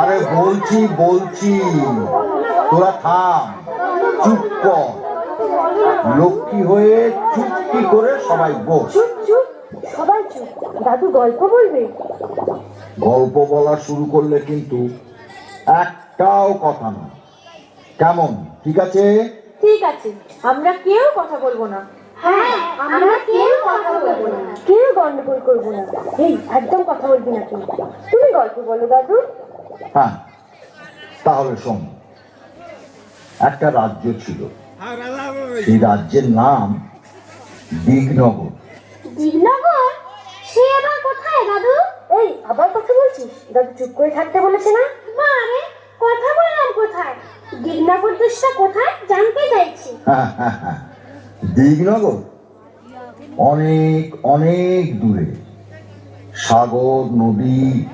আরে বলছি বলছি। তোরা থাম চুপ কর। লক্ষ্মী হয়ে চুপটি করে সবাই বস চুপ চুপ সবাই চুপ দাদু গল্প বলবে গল্প বলা শুরু করলে কিন্তু একটাও কথা না কেমন? ঠিক আছে? ঠিক আছে। আমরা কেউ কথা বলব না। হ্যাঁ আমরা কেউ কথা বলব না। কেউ গন্ডগোল করব না। এই একদম কথা বলবি না তুমি তুমি গল্প বলো দাদু। হ্যাঁ তাহলে শোন। একটা রাজ্য ছিল। সেই রাজ্যের নাম দিগনগর দিগনগর সে আবার কোথায় দাদু এই আবার কথা বলছিস? দাদু চুপ করে থাকতে বলেছে না? মা রে কথা বললাম কোথায়? দিগনগর দেশটা কোথায়? জানতে চাইছি। দিগনগর? অনেক অনেক দূরে। সাগর নদী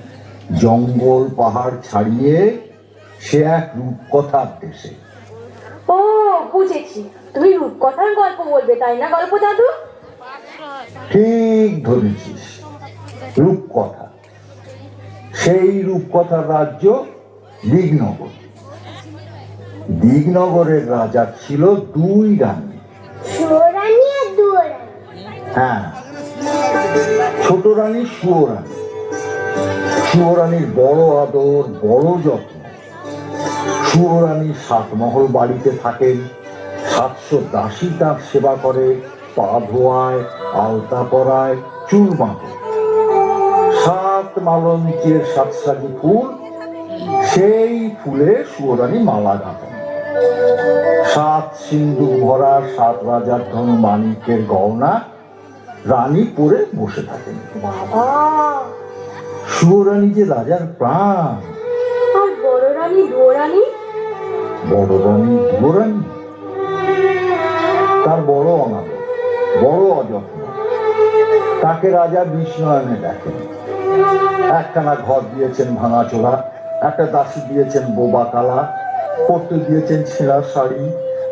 জঙ্গল পাহাড় ছাড়িয়ে সে এক রূপকথার দেশে। ও বুঝেছি। তুমি রূপকথার গল্প বলবে তাই না গল্প দাদু? ঠিক ধরেছিস। রূপকথা। সেই রূপকথার রাজ্য দিগনগর দিগনগরের রাজা ছিল দুই রানী। হ্যাঁ ছোট রানী সুয়োরানী সুয়োরানীর বড় আদর বড় যত্ন। সুয়োরানী সাতমহল বাড়িতে থাকেন সাতশো দাসী তার সেবা করে পা ধোয়ায় আলতা পরায় চুল বাঁধে মালঞ্চের সাতসাজি ফুল সেই ফুলে সুয়োরানী মালা গাঁথেন সাত সিন্ধু ভরা সাত রাজার ধন মানিকের গহনা রানী পরে বসে থাকেন। সুরানী যে রাজার প্রাণ। বড় রানী বড় রানী। তার বড় অনাথ বড় অযত্ন। তাকে রাজা বিষ্ণয়নে দেখেন। একখানা ঘর দিয়েছেন ভাঙাচোরা একটা দাসী দিয়েছেন বোবা কালা পরতে দিয়েছেন ছেঁড়া শাড়ি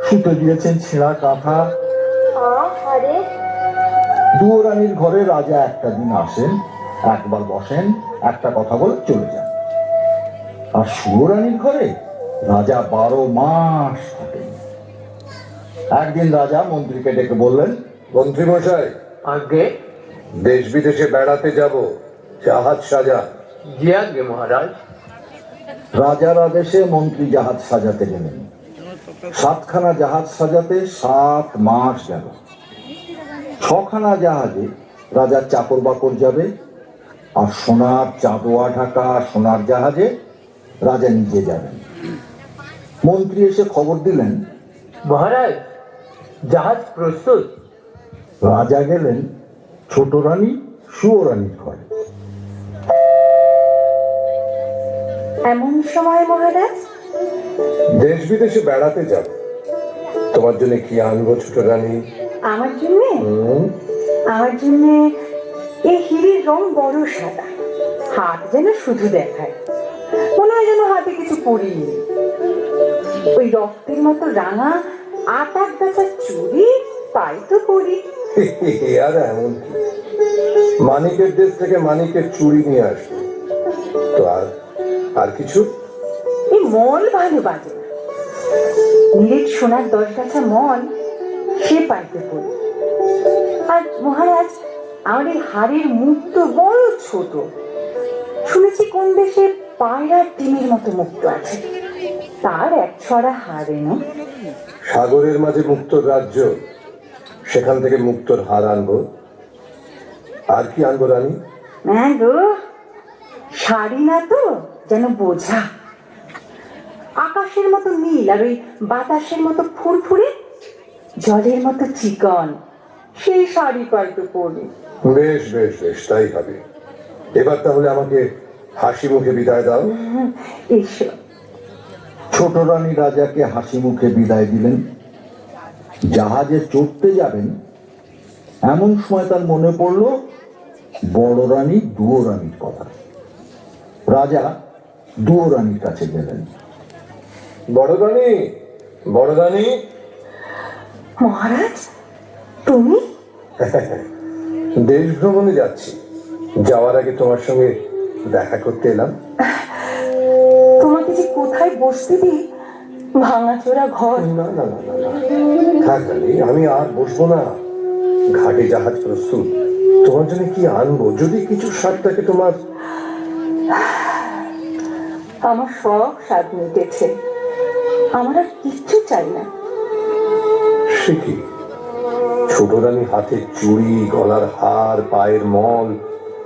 শুতে দিয়েছেন ছেঁড়া কাঁথা। আরে দুয়োরানীর ঘরে রাজা একটা দিন আসেন একবার বসেন একটা কথা বলে চলে যান। আর সুয়োরানীর ঘরে রাজা বারো মাস থাকেন। একদিন রাজা মন্ত্রীকে ডেকে বললেন মন্ত্রী মশাই আগে। দেশ বিদেশে বেড়াতে যাব। জাহাজ সাজা। জি মহারাজ। রাজার আদেশে মন্ত্রী জাহাজ সাজাতে গেলেন। সাতখানা জাহাজ সাজাতে সাত মাস গেল। ছখানা জাহাজে রাজার চাকর বাকর যাবে আর সোনার চাঁদোয়া ঢাকা সোনার জাহাজে রাজা নিজে যাবেন। মন্ত্রী এসে খবর দিলেন মহারাজ জাহাজ প্রস্তুত। রাজা গেলেন ছোট রানী সুয়োরানীর ঘরে। এমন সময় মহারাজ? দেশ বিদেশে বেড়াতে যাব। তোমার জন্য কি আনব ছোট রানী? আমার জন্য? আমার জন্য এই হিরির রং বড় সাদা। হাত যেন শুধু দেখায়। মনে হয় যেন হাতে কিছু পরিনি ওই রক্তের মতো রাঙা আট আট গাছার চুড়ি পাই তো পরি। আর এমন কি? মানিকের দেশ থেকে মানিকের চুড়ি নিয়ে আসবে। আর কিছু? এই মল ভালো বাজে না নিরেট সোনার দশ গাছা মন সে পাইতে পড়ি আর মহারাজ এই হাড়ের মুখ তো বড় ছোট। শুনেছি কোন দেশে পায়রার ডিমের মতো মুক্ত আছে। তার এক ছড়া হাড় এনো। সাগরের মাঝে মুক্তর রাজ্য সেখান থেকে মুক্তর হার আনব। আর কি আনব রানী? হ্যাঁ গো শাড়ি না তো? যেন বোঝা। আকাশের মতো নীল আর ওই বাতাসের মতো ফুরফুরে জলের মতো চিকন সেই শাড়ি পাল্টে পরি বেশ বেশ বেশ তাই হবে। এবার তাহলে আমাকে হাসি মুখে বিদায় দাও। এসো। ছোট রানী রাজাকে হাসি মুখে বিদায় দিলেন। জাহাজে চড়তে যাবেন এমন সময় তার মনে পড়ল বড় রানী দুয়ো রানীর কথা। রাজা দুয়ো রানীর কাছে গেলেন। বড় রানী বড় রানী মহারাজ তুমি? দেশ ভ্রমণে যাচ্ছি। যাওয়ার আগে তোমার সঙ্গে দেখা করতে এলাম। তোমাকে যে কোথায় বসতে দিই? ভাঙাচোরা ঘর। না না না না না। থাক আমি আর বসবো না। ঘাটে জাহাজ প্রস্তুত। তোমার জন্য কি আনব? যদি কিছু স্বাদ থাকে তোমার আমার সব স্বাদ মিটেছে। আমার আর কিচ্ছু চাই না। সে কি? ছোট রানী হাতে চুড়ি গলার হার পায়ের মল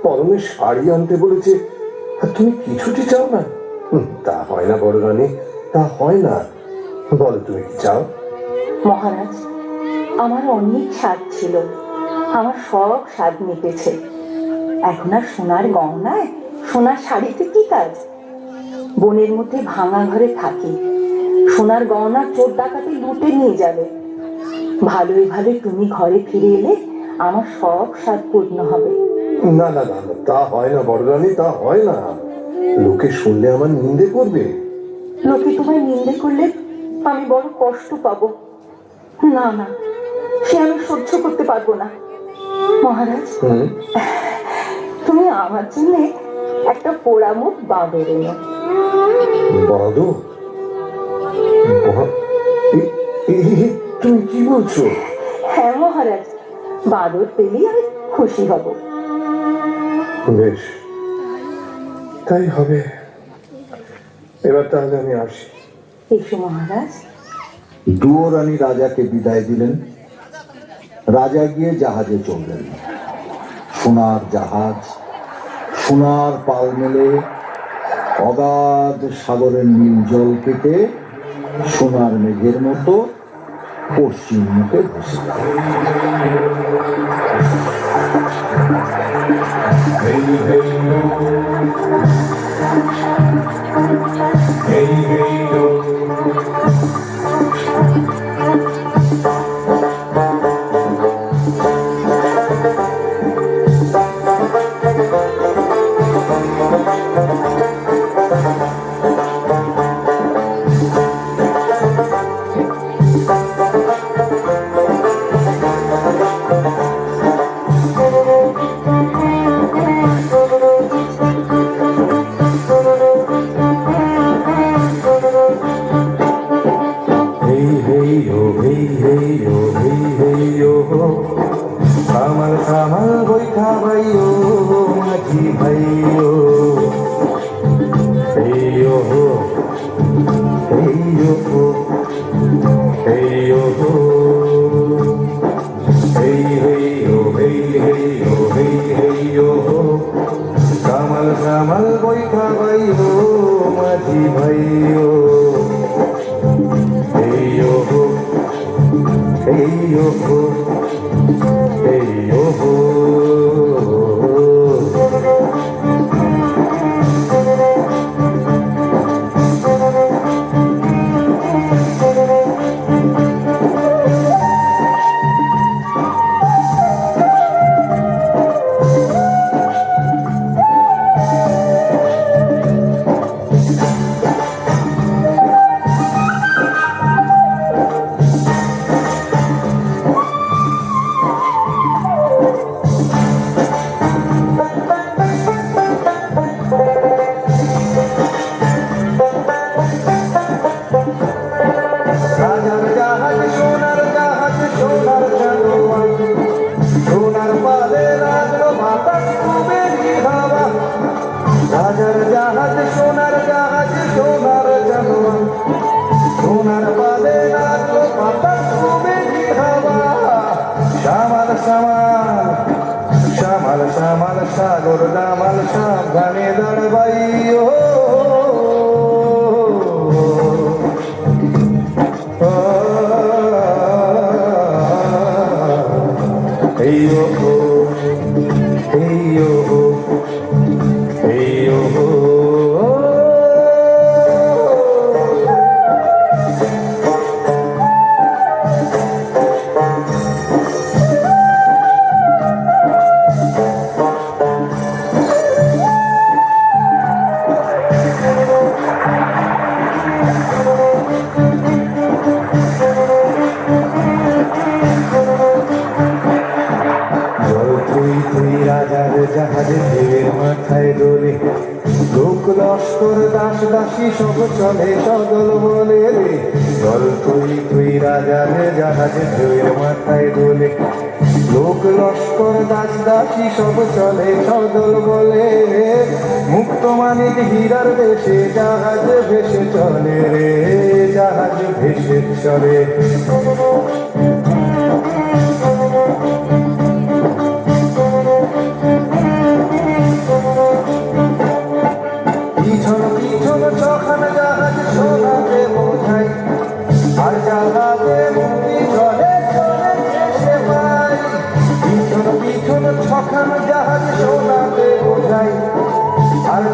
পরনে শাড়ি আনতে বলেছে আর তুমি কিছুটি চাও না? তা হয় না বড় রানী তা হয় না। বলো তুমি কি চাও? মহারাজ আমার অনেক স্বাদ ছিল। আমার সব স্বাদ মিটেছে। এখন আর সোনার গহনায় সোনার শাড়িতে কি কাজ? বনের মধ্যে ভাঙা ঘরে থাকি। সোনার গহনা চোর ডাকাতি লুটে নিয়ে যাবে। ভালোই ভালোই তুমি ঘরে ফিরে এলে আমার সব স্বাদ পূর্ণ হবে। না না না তা হয় না বড় রানী তা হয় না। লোকে শুনলে আমার নিন্দে করবে। লোকে তোমায় নিন্দে করলে আমি বড় কষ্ট পাবো। না না সে আমি সহ্য করতে পারব না। মহারাজ তুমি আমার জন্য একটা পোড়ামুখ বাঁদর এনো। তুমি কি বলছো? হ্যাঁ মহারাজ। বাঁদর আমি খুশি হব। বেশ। তাই হবে। এবার তাহলে আমি আসি। এসো মহারাজ। দুয়ো রানী রাজাকে বিদায় দিলেন। রাজা গিয়ে জাহাজে চললেন সোনার জাহাজ সোনার পাল মেলে অগাধ সাগরের নীল জল কেটে সোনার মেঘের মতো পশ্চিম মুখে ভেসে ho, hey এই রাজার জাহাজে ধুয়ে মাথায় দোলে লোক লস্কর দাস দাসী সব চলে সদল বলে। মুক্ত মানিক হীরার দেশে জাহাজ ভেসে চলে রে, জাহাজ ভেসে চলে।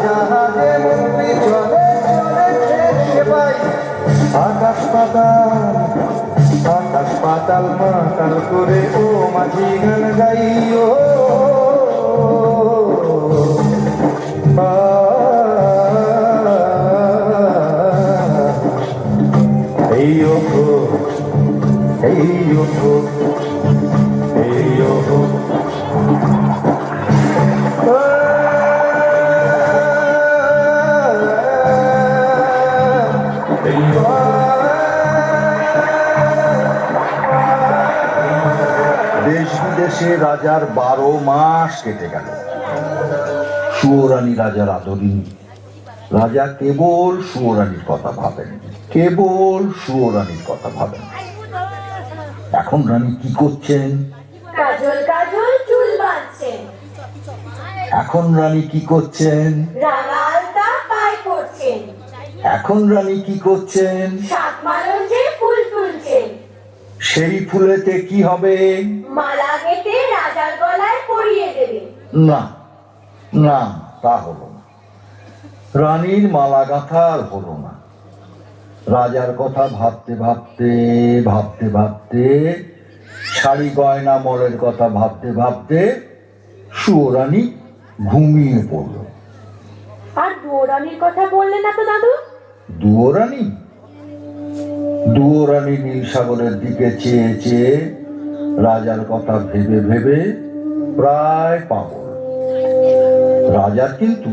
জাহাজে মুক্তি চলে চলে দেশে পাই। আকাশ পাতাল আকাশ পাতাল মাতাল করে ও মাঝি গান গাইও। Hey yo ho, hey yo দেশ রাজার বারো মাস কেটে গেল। সুয়োরানী রাজার আদরিনী রাজা কেবল সুয়োরানীর কথা ভাবেন। কেবল সুয়োরানীর কথা ভাবেন। এখন রানী কি করছেন? কাজল কাজল চুল বাঁধছেন। এখন রানী কি করছেন? রাঙা আলতা পায় করছেন এখন রানী কি করছেন সাত মালঞ্চে ফুল তুলছেন সেই ফুলেতে কি হবে? মালা গেঁথে রাজার গলায় পরিয়ে দেবেন না না তা হলো না। রানীর মালা গাঁথা আর হলো না। রাজার কথা ভাবতে ভাবতে ভাবতে ভাবতে শাড়ি গয়না মলের কথা ভাবতে ভাবতে সুরানী ঘুমিয়ে পড়ল। আর দৌড়ানির কথা বললে না তো দাদু? দুয়োরানী দুয়োরানী নীল সাগরের দিকে চেয়ে চেয়ে রাজার কথা ভেবে ভেবে প্রায় পাগল। রাজার কিন্তু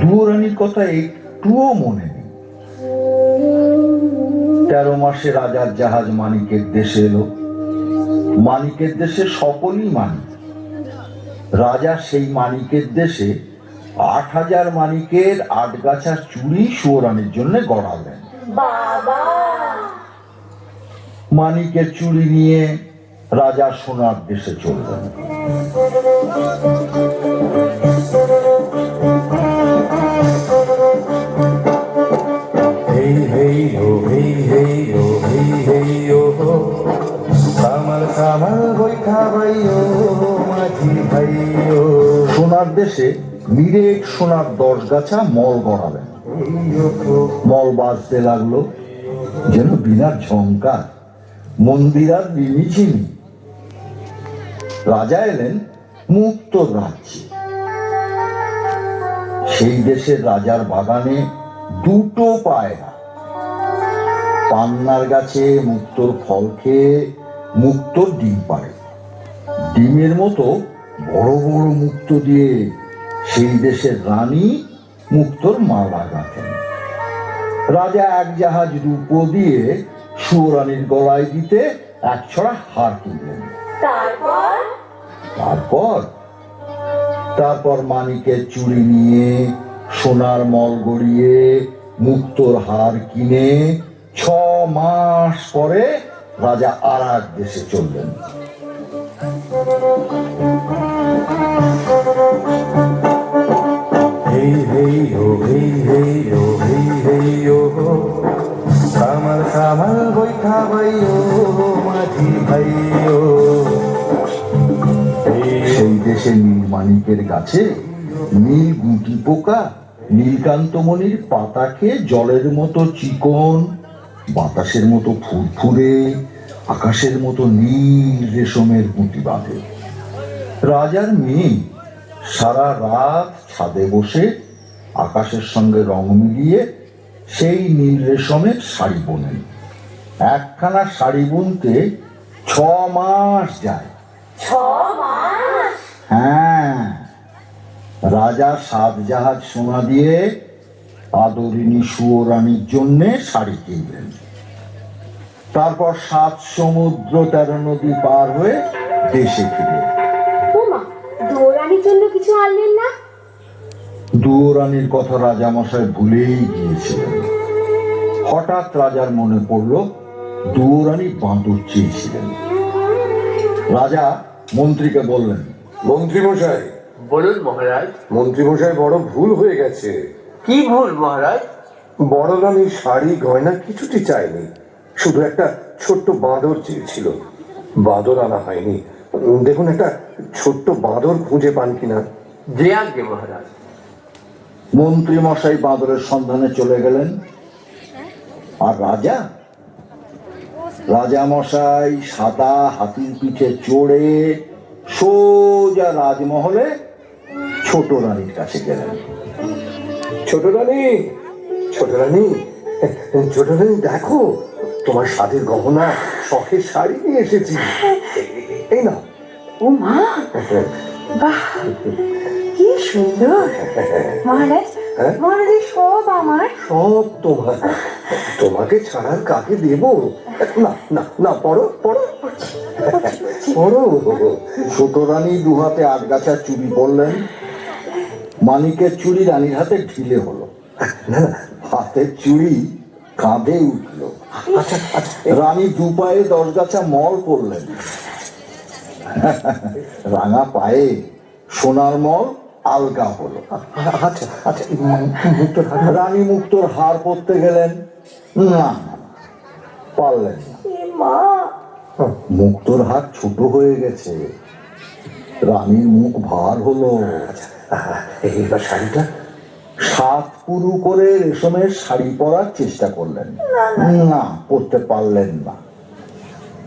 দুয়োরানীর কথা একটুও মনে নেই। তেরো মাসে রাজার জাহাজ মানিকের দেশে এলো। মানিকের দেশে সকলই মানিক। রাজা সেই মানিকের দেশে আট হাজার মানিকের আট গাছার চুড়ি সুয়োরানির জন্য গড়ালেন। বাবা! মানিকের চুড়ি নিয়ে রাজা সোনার দেশে চললেন। সোনার দেশে মিরেট সোনার দশ গাছা মল গড়ালেন মল বাজতে লাগল যেন বিনা ঝঙ্কার মন্দির আর নিমিচিনি রাজা এলেন মুক্ত রাজ্যে। সেই দেশের রাজার বাগানে দুটো পায়রা। পান্নার গাছে মুক্তোর ফল খেয়ে মুক্তোর ডিম পাড়ে। ডিমের মতো বড় বড় মুক্ত দিয়ে সেই দেশের রানী মুক্তোর মালা গাঁথেন। রাজা এক জাহাজ রূপো দিয়ে সুরানীর গলায় দিতে এক ছড়া হার কিনলেন তারপর? তারপর? তারপর মানিকের চুড়ি নিয়ে সোনার মল গড়িয়ে মুক্তোর হার কিনে ছ মাস পরে রাজা আর এক দেশে চললেন। হেই হেই ও হেই হেই ও হেই হেই ও। কামাল বৈঠা ভাই ও মাঝি ভাই ও সেই দেশে নীলমাণিকের গাছে নীল গুটি পোকা, নীলকান্তমণির পাতা খেয়ে জলের মতো চিকন, বাতাসের মতো ফুরফুরে, আকাশের মতো নীল রেশমের গুটি বাঁধে। রাজার মেয়ে সারা রাত ছাদে বসে আকাশের সঙ্গে রং মিলিয়ে সেই নীল রেশমের শাড়ি বোনেন একখানা শাড়ি বুনতে ছ মাস যায়। হ্যাঁ। রাজা সাত জাহাজ সোনা দিয়ে আদরিনী সুয়োরানীর জন্য শাড়ি কিনলেন। তারপর সাত সমুদ্র তেরো নদী পার হয়ে দেশে ফিরে জন্য কিছু আনলেন না? দুয়োরানীর কথা রাজামশাই ভুলেই গিয়েছিলেন। হঠাৎ রাজার মনে পড়ল দুয়োরানী বাঁদর চেয়েছিলেন। রাজা মন্ত্রীকে বললেন মন্ত্রীমশাই। বলুন মহারাজ। মন্ত্রীমশাই বড় ভুল হয়ে গেছে। কি ভুল মহারাজ? বড় রানী শাড়ি গয়না কিছুটি চাইনি শুধু একটা ছোট্ট বাঁদর চেয়েছিল। বাঁদর আনা হয়নি। দেখুন একটা ছোট্ট বাঁদর খুঁজে পান কিনা। যে আজ্ঞে মহারাজ। মন্ত্রী মশাই বাঁদরের সন্ধানে চলে গেলেন। আর রাজা? রাজা মশাই সাদা হাতির পিঠে চড়ে সোজা রাজমহলে ছোট রানীর কাছে গেলেন। ছোট রানী? ছোট রানী? ছোট রানী দেখো তোমার স্বাদের গহনা শখের শাড়ি নিয়ে এসেছি। এই না ও মা! বাহ! কি সুন্দর। মহারাজ হ্যাঁ? মহারাজ সব আমার। সব তোমার। তোমাকে ছাড়ার কাকে দেব? না না না পড়ো পড়ো। পড়ো। ছোট রানী দু হাতে আটগাছা চুরি পরলেন মানিকের চুরি রানীর হাতে ঢিলে হলো। হাতের চুড়ি কাঁধে উঠল। আচ্ছা আচ্ছা। রানী দু পায়ে দশ গাছা মল করলেন। রাঙা পায়ে সোনার মল আলগা হলো। আচ্ছা আচ্ছা রানী মুক্তোর হার পরতে গেলেন। না পারলেন না। মা। মুক্তোর হাত ছোট হয়ে গেছে। রানীর মুখ ভার হলো। এইবার শাড়িটা? সাত পুরু করে রেশমের শাড়ি পরার চেষ্টা করলেন। না পরতে পারলেন না।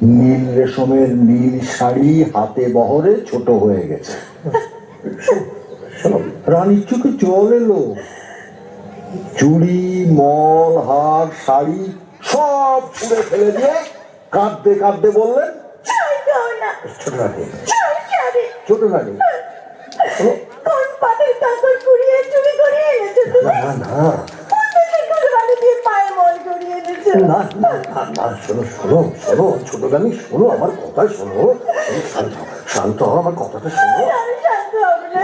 নীল রেশমের নীল শাড়ি হাতে বহরে ছোট হয়ে গেছে। রানীর চোখে জল এলো। চুড়ি মল হার শাড়ি সব ছুঁড়ে ফেলে দিয়ে কাঁদতে কাঁদতে বললেন ছোট রানী। ছোট রানী। না না না। না না না শোনো শোনো শোনো ছোট শোনো আমার কথা শোনো। শান্ত শান্ত হও আমার কথাটা শোনো। শান্ত হব না।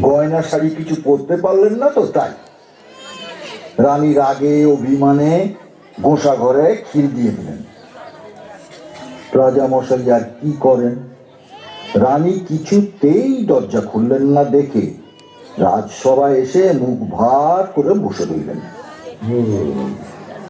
গয়না শাড়ি কিছু পরতে পারলেন না তো তাই? রানী রাগে অভিমানে গোসা ঘরে ক্ষীর দিয়ে দিলেন। রাজা মশাই আর কি করেন? রানী কিছুতেই দরজা খুললেন না দেখে রাজসভায় এসে মুখ ভার করে বসে রইলেন।